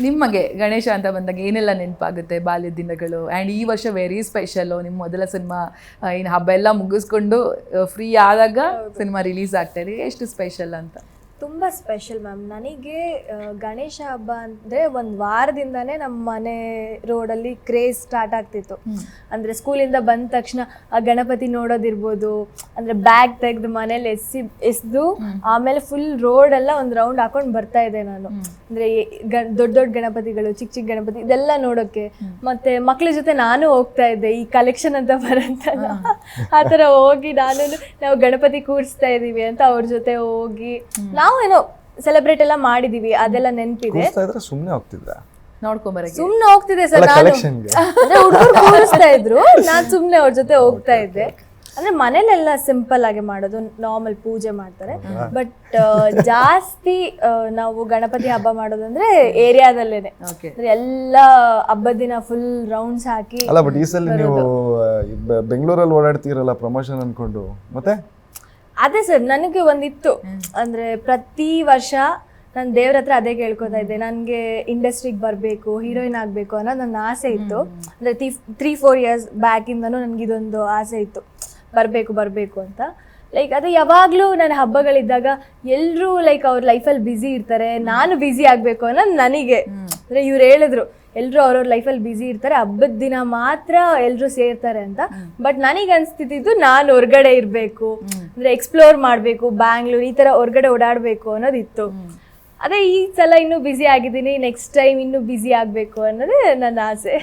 ನಿಮಗೆ ಗಣೇಶ ಅಂತ ಬಂದಾಗ ಏನೆಲ್ಲ ನೆನಪಾಗುತ್ತೆ ಬಾಲ್ಯದ ದಿನಗಳು? ಆ್ಯಂಡ್ ಈ ವರ್ಷ ವೆರಿ ಸ್ಪೆಷಲ್ಲು ನಿಮ್ಮ ಮೊದಲ ಸಿನಿಮಾ ಏನು ಹಬ್ಬ ಎಲ್ಲ ಮುಗಿಸ್ಕೊಂಡು ಫ್ರೀ ಆದಾಗ ಸಿನಿಮಾ ರಿಲೀಸ್ ಆಗ್ತಾ ಇದೆ. ಎಷ್ಟು ಸ್ಪೆಷಲ್ ಅಂತ? ತುಂಬ ಸ್ಪೆಷಲ್ ಮ್ಯಾಮ್ ನನಗೆ ಗಣೇಶ ಹಬ್ಬ ಅಂದರೆ ಒಂದು ವಾರದಿಂದನೇ ನಮ್ಮ ಮನೆ ರೋಡಲ್ಲಿ ಕ್ರೇಜ್ ಸ್ಟಾರ್ಟ್ ಆಗ್ತಿತ್ತು. ಅಂದರೆ ಸ್ಕೂಲಿಂದ ಬಂದ ತಕ್ಷಣ ಆ ಗಣಪತಿ ನೋಡೋದಿರ್ಬೋದು ಅಂದರೆ ಬ್ಯಾಗ್ ತೆಗೆದು ಮನೇಲಿ ಎಸ್ಸಿ ಎಸ್ದು ಆಮೇಲೆ ಫುಲ್ ರೋಡ್ ಎಲ್ಲ ಒಂದು ರೌಂಡ್ ಹಾಕೊಂಡು ಬರ್ತಾ ಇದ್ದೆ ನಾನು. ಅಂದರೆ ದೊಡ್ಡ ದೊಡ್ಡ ಗಣಪತಿಗಳು ಚಿಕ್ಕ ಚಿಕ್ಕ ಗಣಪತಿ ಇದೆಲ್ಲ ನೋಡೋಕ್ಕೆ ಮತ್ತೆ ಮಕ್ಳ ಜೊತೆ ನಾನು ಹೋಗ್ತಾ ಇದ್ದೆ ಈ ಕಲೆಕ್ಷನ್ ಅಂತ ಬರುತ್ತಲ್ಲ. ಆ ಥರ ಹೋಗಿ ನಾನು ನಾವು ಗಣಪತಿ ಕೂರಿಸ್ತಾ ಇದ್ದೀವಿ ಅಂತ ಅವ್ರ ಜೊತೆ ಹೋಗಿ. ನಾವು ಏನೋ ಸೆಲೆಬ್ರೇಟ್ ಎಲ್ಲ ಮಾಡಿದೀವಿ ಅದೆಲ್ಲ ನೆನಪಿದೆ. ಕೂರಿಸ್ತಾ ಇದ್ರೆ ಸುಮ್ಮನೆ ಹೋಗ್ತಿದ್ದ ನೋಡ್ಕೊಂಬರಕ್ಕೆ. ಸುಮ್ನೆ ಹೋಗ್ತಿದೆ ಸರ್ ಅಲ್ಲ ನಾನು ಕಲೆಕ್ಷನ್ಗೆ ಅಂದ್ರೆ ಹುಡುಗರು ಕೂರಿಸ್ತಾ ಇದ್ರು ನಾನ್ ಸುಮ್ನೆ ಅವ್ರ ಜೊತೆ ಹೋಗ್ತಾ ಇದ್ದೆ. ಅಂದ್ರೆ ಮನೇಲೆಲ್ಲ ಸಿಂಪಲ್ ಆಗಿ ಮಾಡೋದು ನಾರ್ಮಲ್ ಪೂಜೆ ಮಾಡ್ತಾರೆ. ಬಟ್ ಜಾಸ್ತಿ ಆ, ನಾವು ಗಣಪತಿ ಹಬ್ಬ ಮಾಡೋದಂದ್ರೆ ಏರಿಯಾದಲ್ಲೇನೆ ಓಕೆ ಅಂದ್ರೆ ಎಲ್ಲ ಹಬ್ಬದ ದಿನ ಫುಲ್ ರೌಂಡ್ಸ್ ಹಾಕಿ ಅಲ್ಲ ಬಟ್ ಈ ಸಲ ನೀವು ಆ, ಈ ಬೆ- ಬೆಂಗಳೂರಲ್ಲಿ ಓಡಾಡ್ತೀರಲ್ಲ ಪ್ರಮೋಷನ್ ಅನ್ಕೊಂಡು ಮತ್ತೆ? ಅದೇ ಸರ್ ನನಗೆ ಒಂದಿತ್ತು. ಅಂದ್ರೆ ಪ್ರತಿ ವರ್ಷ ನಾನು ದೇವ್ರ ಹತ್ರ ಅದೇ ಕೇಳ್ಕೊತಾ ಇದ್ದೆ. ನನಗೆ ಇಂಡಸ್ಟ್ರಿಗೆ ಬರಬೇಕು ಹೀರೋಯಿನ್ ಆಗಬೇಕು ಅನ್ನೋ ನನ್ನ ಆಸೆ ಇತ್ತು. ಅಂದರೆ ತ್ರೀ ತ್ರೀ ಫೋರ್ ಇಯರ್ಸ್ ಬ್ಯಾಕಿಂದನೂ ನನಗೆ ಇದೊಂದು ಆಸೆ ಇತ್ತು. ಬರಬೇಕು ಬರಬೇಕು ಅಂತ. ಲೈಕ್ ಅದು ಯಾವಾಗಲೂ ನನ್ನ ಹಬ್ಬಗಳಿದ್ದಾಗ ಎಲ್ಲರೂ ಲೈಕ್ ಅವ್ರ ಲೈಫಲ್ಲಿ ಬ್ಯುಸಿ ಇರ್ತಾರೆ. ನಾನು ಬ್ಯುಸಿ ಆಗಬೇಕು ಅನ್ನೋದು ನನಗೆ. ಅಂದರೆ ಇವ್ರು ಹೇಳಿದ್ರು ಎಲ್ಲರೂ ಅವ್ರವ್ರ ಲೈಫಲ್ಲಿ ಬ್ಯುಸಿ ಇರ್ತಾರೆ ಹಬ್ಬದ ದಿನ ಮಾತ್ರ ಎಲ್ಲರೂ ಸೇರ್ತಾರೆ ಅಂತ. ಬಟ್ ನನಗೆ ಅನ್ಸ್ತಿದ್ದು ನಾನು ಹೊರ್ಗಡೆ ಇರಬೇಕು ಅಂದರೆ ಎಕ್ಸ್ಪ್ಲೋರ್ ಮಾಡಬೇಕು ಬ್ಯಾಂಗ್ಳೂರ್ ಈ ಥರ ಹೊರ್ಗಡೆ ಓಡಾಡಬೇಕು ಅನ್ನೋದಿತ್ತು. ಅದೇ ಈ ಸಲ ಇನ್ನೂ ಬ್ಯುಸಿ ಆಗಿದ್ದೀನಿ ನೆಕ್ಸ್ಟ್ ಟೈಮ್ ಇನ್ನೂ ಬ್ಯುಸಿ ಆಗಬೇಕು ಅನ್ನೋದೇ ನನ್ನ ಆಸೆ.